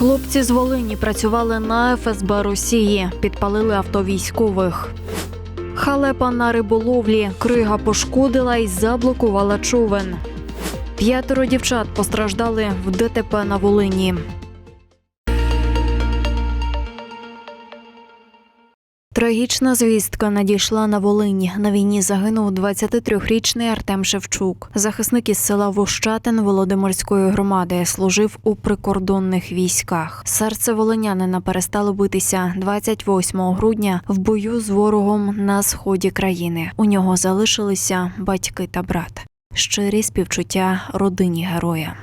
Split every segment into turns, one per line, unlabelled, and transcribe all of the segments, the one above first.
Хлопці з Волині працювали на ФСБ Росії, підпалили авто військових. Халепа на риболовлі, крига пошкодила і заблокувала човен. П'ятеро дівчат постраждали в ДТП на Волині. Трагічна звістка надійшла на Волині. На війні загинув 23-річний Артем Шевчук. Захисник із села Вощатин Володимирської громади служив у прикордонних військах. Серце волинянина перестало битися 28 грудня в бою з ворогом на сході країни. У нього залишилися батьки та брат. Щирі співчуття родині героя.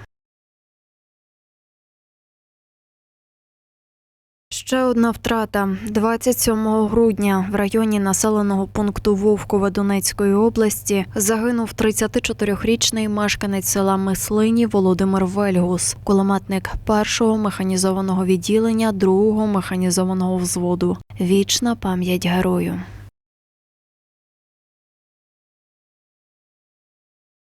Ще одна втрата 27 грудня в районі населеного пункту Вовкове Донецької області загинув 34-річний мешканець села Мислині Володимир Вельгус, кулеметник першого механізованого відділення другого механізованого взводу. Вічна пам'ять герою.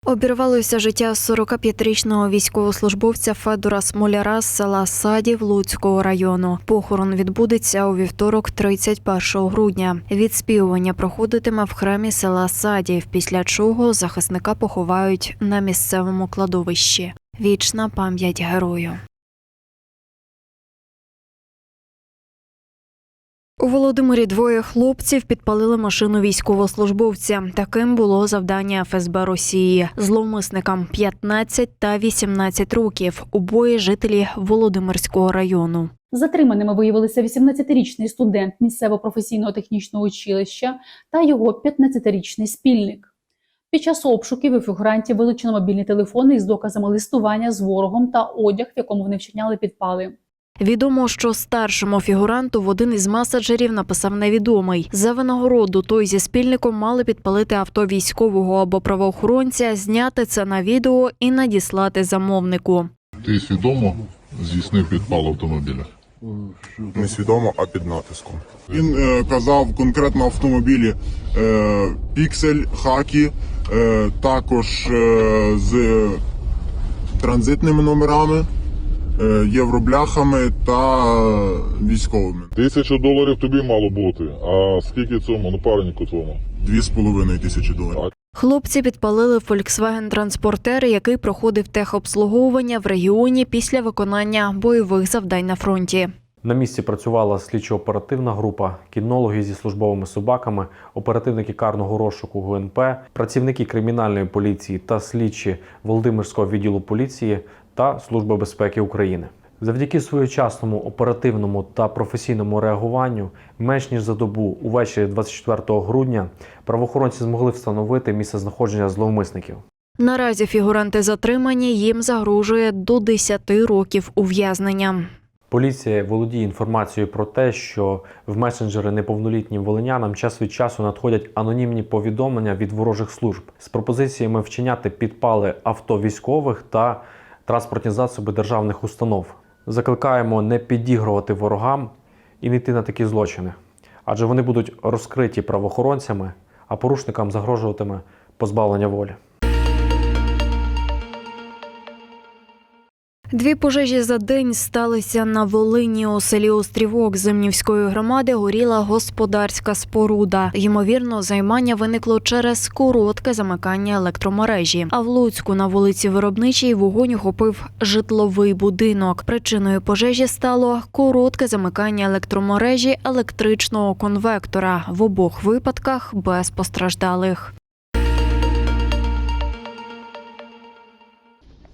Обірвалося життя 45-річного військовослужбовця Федора Смоляра з села Садів Луцького району. Похорон відбудеться у вівторок, 31 грудня. Відспівування проходитиме в храмі села Садів, після чого захисника поховають на місцевому кладовищі. Вічна пам'ять герою. У Володимирі двоє хлопців підпалили машину військовослужбовця. Таким було завдання ФСБ Росії. Зловмисникам 15 та 18 років. Обоє жителі Володимирського району.
Затриманими виявилися 18-річний студент місцевого професійного технічного училища та його 15-річний спільник. Під час обшуків у фігурантів вилучено мобільні телефони із доказами листування з ворогом та одяг, в якому вони вчиняли підпали.
Відомо, що старшому фігуранту в один із меседжерів написав невідомий. За винагороду той зі спільником мали підпалити авто військового або правоохоронця, зняти це на відео і надіслати замовнику.
Ти свідомо здійснив підпал автомобіля?
несвідомо, а під натиском. Він е, казав конкретно автомобілі е, Піксель, Хакі, е, також е, з транзитними номерами, євробляхами та е, військовими.
Тисячу доларів тобі мало бути. А скільки цьому напарнику твому?
Дві з половиною тисячі доларів.
Хлопці підпалили Volkswagen транспортер, який проходив техобслуговування в регіоні після виконання бойових завдань на фронті.
На місці працювала слідчо-оперативна група, кінологи зі службовими собаками, оперативники карного розшуку ГУНП, працівники кримінальної поліції та слідчі Володимирського відділу поліції та Служби безпеки України. Завдяки своєчасному оперативному та професійному реагуванню, менш ніж за добу увечері 24 грудня правоохоронці змогли встановити місце знаходження зловмисників.
Наразі фігуранти затримані, їм загрожує до 10 років ув'язнення.
Поліція володіє інформацією про те, що в месенджери неповнолітнім волинянам час від часу надходять анонімні повідомлення від ворожих служб з пропозиціями вчиняти підпали авто військових та транспортні засоби державних установ. Закликаємо не підігрувати ворогам і не йти на такі злочини, адже вони будуть розкриті правоохоронцями, а порушникам загрожуватиме позбавлення волі.
Дві пожежі за день сталися на Волині у селі Острівок Зимнівської громади. Горіла господарська споруда. Ймовірно, займання виникло через коротке замикання електромережі. А в Луцьку на вулиці Виробничій вогонь охопив житловий будинок. Причиною пожежі стало коротке замикання електромережі електричного конвектора. В обох випадках без постраждалих.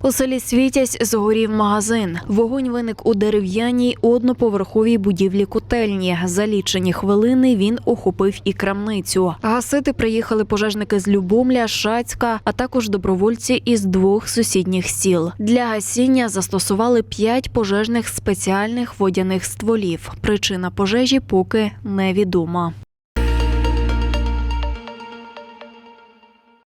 У селі Світязь згорів магазин. Вогонь виник у дерев'яній одноповерховій будівлі котельні. За лічені хвилини він охопив і крамницю. Гасити приїхали пожежники з Любомля, Шацька, а також добровольці із двох сусідніх сіл. Для гасіння застосували п'ять пожежних спеціальних водяних стволів. Причина пожежі поки невідома.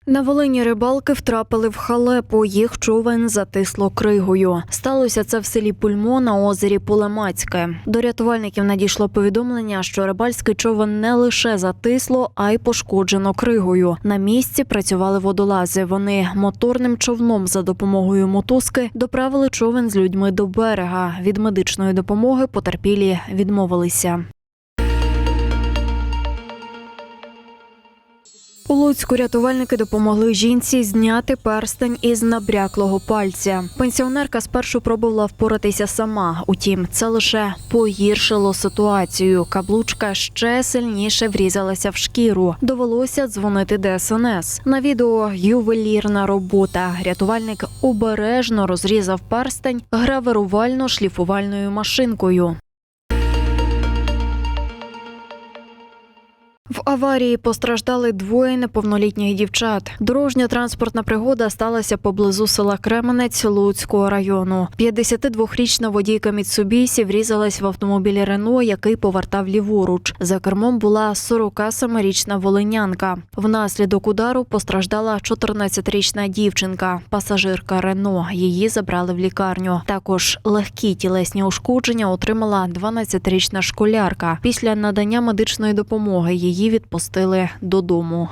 На Волині рибалки втрапили в халепу. Їх човен затисло кригою. Сталося це в селі Пульмо на озері Пулемацьке. До рятувальників надійшло повідомлення, що рибальський човен не лише затисло, а й пошкоджено кригою. На місці працювали водолази. Вони моторним човном за допомогою мотузки доправили човен з людьми до берега. Від медичної допомоги потерпілі відмовилися. У Луцьку рятувальники допомогли жінці зняти перстень із набряклого пальця. Пенсіонерка спершу пробувала впоратися сама. Утім, це лише погіршило ситуацію. Каблучка ще сильніше врізалася в шкіру. Довелося дзвонити ДСНС. На відео ювелірна робота. Рятувальник обережно розрізав перстень гравирувально-шліфувальною машинкою. В аварії постраждали двоє неповнолітніх дівчат. Дорожня транспортна пригода сталася поблизу села Кременець Луцького району. 52-річна водійка Міцубісі врізалась в автомобіль Рено, який повертав ліворуч. За кермом була 47-річна волинянка. Внаслідок удару постраждала 14-річна дівчинка, пасажирка Рено. Її забрали в лікарню. Також легкі тілесні ушкодження отримала 12-річна школярка. Після надання медичної допомоги її відпустили додому.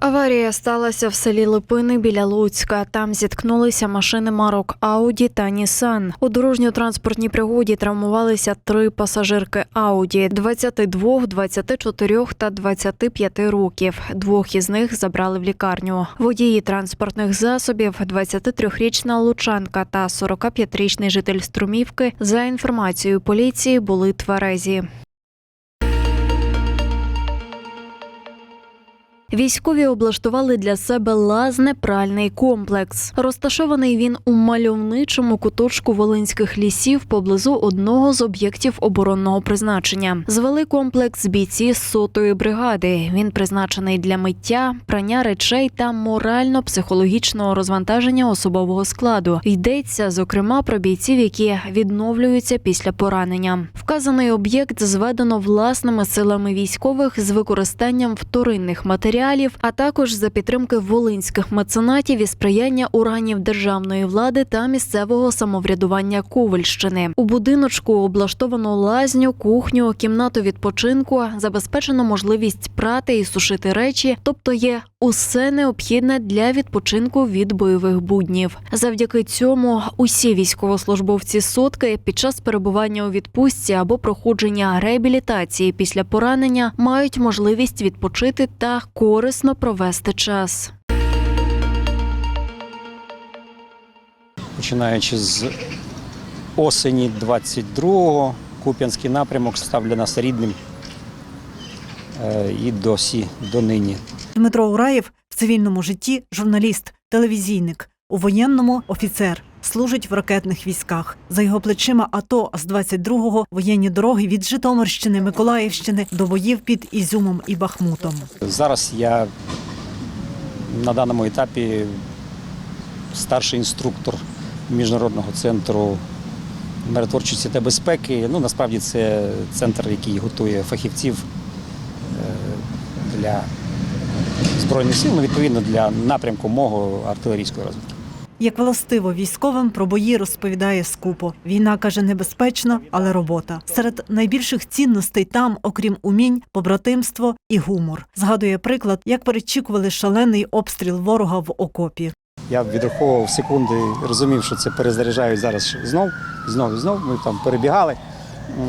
Аварія сталася в селі Липини біля Луцька. Там зіткнулися машини марок Ауді та Нісан. У дорожньо-транспортній пригоді травмувалися три пасажирки Ауді 22, 24 та 25 років. Двох із них забрали в лікарню. Водії транспортних засобів, 23-річна лучанка та 45-річний житель Струмівки, за інформацією поліції, були тверезі. Військові облаштували для себе лазне-пральний комплекс. Розташований він у мальовничому куточку волинських лісів поблизу одного з об'єктів оборонного призначення. Звели комплекс бійці сотої бригади. Він призначений для миття, прання речей та морально-психологічного розвантаження особового складу. Йдеться зокрема про бійців, які відновлюються після поранення. Вказаний об'єкт зведено власними силами військових з використанням вторинних матеріалів, а також за підтримки волинських меценатів і сприяння органів державної влади та місцевого самоврядування Ковальщини. У будиночку облаштовано лазню, кухню, кімнату відпочинку, забезпечено можливість прати і сушити речі, тобто є усе необхідне для відпочинку від бойових буднів. Завдяки цьому усі військовослужбовці сотки під час перебування у відпустці або проходження реабілітації після поранення мають можливість відпочити та корисно провести час.
починаючи з осені 22-го, Куп'янський напрямок став для нас рідним е, і досі донині.
Дмитро Ураєв в цивільному житті журналіст, телевізійник, у воєнному офіцер. Служить в ракетних військах. За його плечима АТО з 22-го воєнні дороги від Житомирщини, Миколаївщини до боїв під Ізюмом і Бахмутом.
Зараз я на даному етапі старший інструктор Міжнародного центру миротворчості та безпеки. Ну, насправді це центр, який готує фахівців е, для Збройних сил, ну, відповідно для напрямку мого артилерійської розвитки.
Як властиво військовим про бої розповідає скупо. Війна каже небезпечна, але робота. Серед найбільших цінностей там, окрім умінь, побратимство і гумор. Згадує приклад, як перечікували шалений обстріл ворога в окопі.
Я відраховував секунди, розумів, що це перезаряджають зараз знов, знов і знов. Ми там перебігали.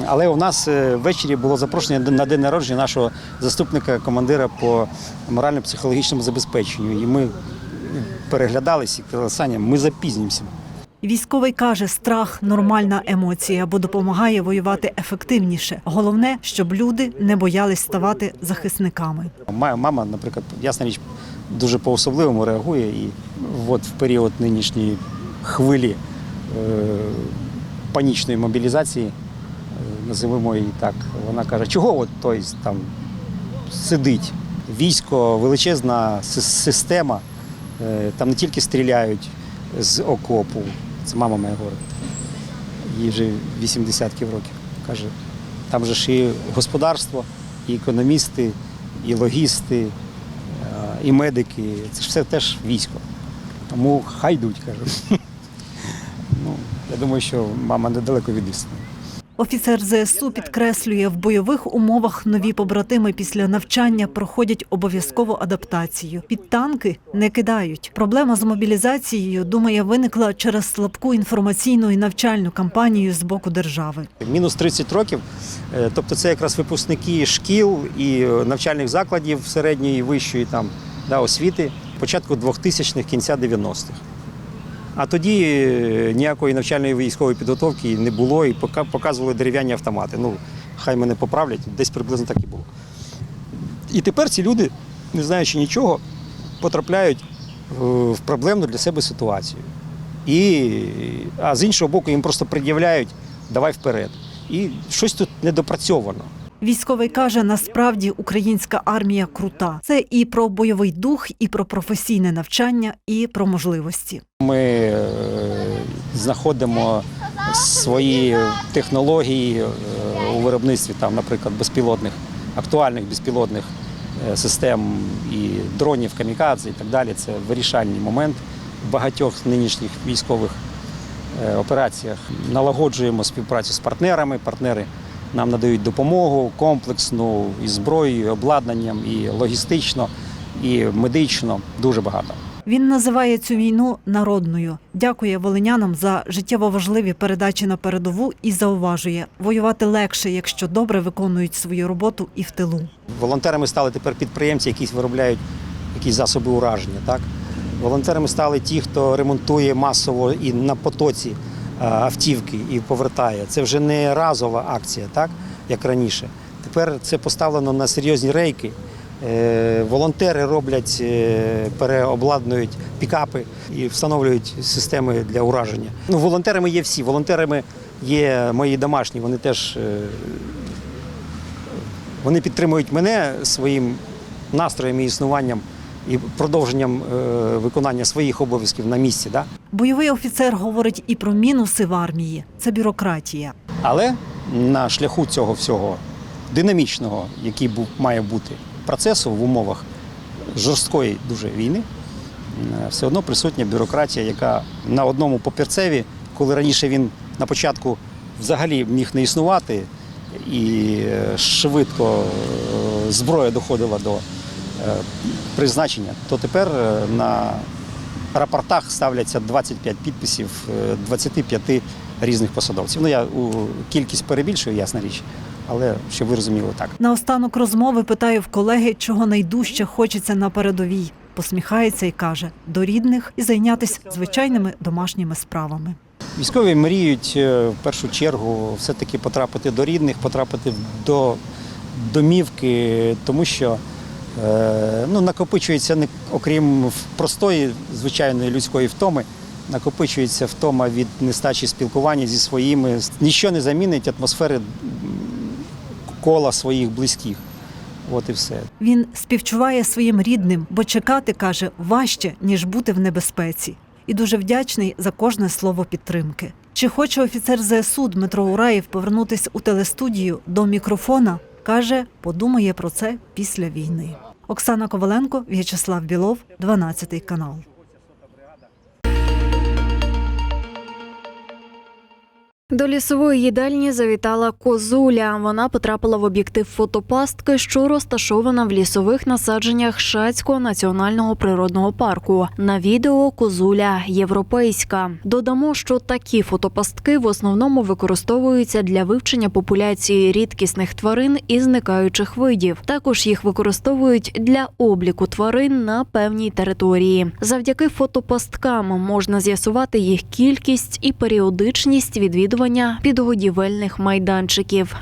Але у нас е, ввечері було запрошення на день народження нашого заступника командира по морально-психологічному забезпеченню. І ми переглядались і казали, Саня, ми запізнімося.
Військовий каже, страх нормальна емоція, бо допомагає воювати ефективніше. Головне, щоб люди не боялись ставати захисниками.
Моя мама, наприклад, ясна річ, дуже по-особливому реагує. І от в період нинішньої хвилі е, панічної мобілізації, е, називаємо її так, вона каже, чого от той там сидить? Військо, величезна система, там не тільки стріляють з окопу, це мама моя говорить, їй вже 80 років. Каже, там же ж і господарство, і економісти, і логісти, е, і медики. Це ж все теж військо. Тому хай йдуть, кажу. Ну, я думаю, що мама недалеко від істини.
Офіцер ЗСУ підкреслює, в бойових умовах нові побратими після навчання проходять обов'язкову адаптацію. Під танки не кидають. Проблема з мобілізацією, думає, виникла через слабку інформаційну і навчальну кампанію з боку держави.
Мінус 30 років, е, тобто це якраз випускники шкіл і е, навчальних закладів середньої і вищої там, да, освіти початку 2000-х, кінця 90-х. А тоді е, ніякої навчальної військової підготовки не було і показували дерев'яні автомати. Ну, хай мене поправлять, десь приблизно так і було. І тепер ці люди, не знаючи нічого, потрапляють е, в проблемну для себе ситуацію. І, а з іншого боку, їм просто пред'являють давай вперед. І щось тут недопрацьовано.
Військовий каже, насправді українська армія крута. Це і про бойовий дух, і про професійне навчання, і про можливості.
Ми е, знаходимо свої технології е, у виробництві, там, наприклад, безпілотних, актуальних безпілотних е, систем і дронів, камікадзе і так далі. Це вирішальний момент в багатьох нинішніх військових операціях. Налагоджуємо співпрацю з партнерами. Партнери нам надають допомогу комплексну і зброєю, і обладнанням, і логістично, і медично. Дуже багато.
Він називає цю війну народною. Дякує волинянам за життєво важливі передачі на передову і зауважує, воювати легше, якщо добре виконують свою роботу і в тилу.
Волонтерами стали тепер підприємці, які виробляють якісь засоби ураження. Так? Волонтерами стали ті, хто ремонтує масово і на потоці автівки і повертає. Це вже не разова акція, так? як раніше. Тепер це поставлено на серйозні рейки. Е, Волонтери роблять, е, переобладнують пікапи і встановлюють системи для ураження. Ну, волонтерами є всі. Волонтерами є мої домашні, вони теж е, вони підтримують мене своїм настроєм і існуванням і продовженням е, виконання своїх обов'язків на місці. Да?
Бойовий офіцер говорить і про мінуси в армії це бюрократія.
Але на шляху цього всього динамічного, який був, має бути процесу в умовах жорсткої дуже війни, е, все одно присутня бюрократія, яка на одному папірцеві, коли раніше він на початку взагалі міг не існувати, і е, швидко е, зброя доходила до призначення, то тепер е, на рапортах ставляться 25 підписів е, 25 різних посадовців. Ну я у кількість перебільшую, ясна річ, але щоб ви розуміли так.
Наостанок розмови питаю в колеги, чого найдужче хочеться на передовій. Посміхається і каже до рідних і зайнятися звичайними домашніми справами.
Військові мріють е, в першу чергу все-таки потрапити до рідних, потрапити до домівки, тому що е, ну, накопичується окрім простої звичайної людської втоми, накопичується втома від нестачі спілкування зі своїми. Ніщо не замінить атмосфери кола своїх близьких. От і все.
Він співчуває своїм рідним, бо чекати каже важче ніж бути в небезпеці, і дуже вдячний за кожне слово підтримки. Чи хоче офіцер ЗСУ Дмитро Ураєв повернутися у телестудію до мікрофона? Каже, подумає про це після війни. Оксана Коваленко, В'ячеслав Білов, 12 канал.
До лісової їдальні завітала козуля. Вона потрапила в об'єктив фотопастки, що розташована в лісових насадженнях Шацького національного природного парку. На відео козуля європейська. Додамо, що такі фотопастки в основному використовуються для вивчення популяції рідкісних тварин і зникаючих видів. Також їх використовують для обліку тварин на певній території. Завдяки фотопасткам можна з'ясувати їх кількість і періодичність відвідування підгодівельних майданчиків.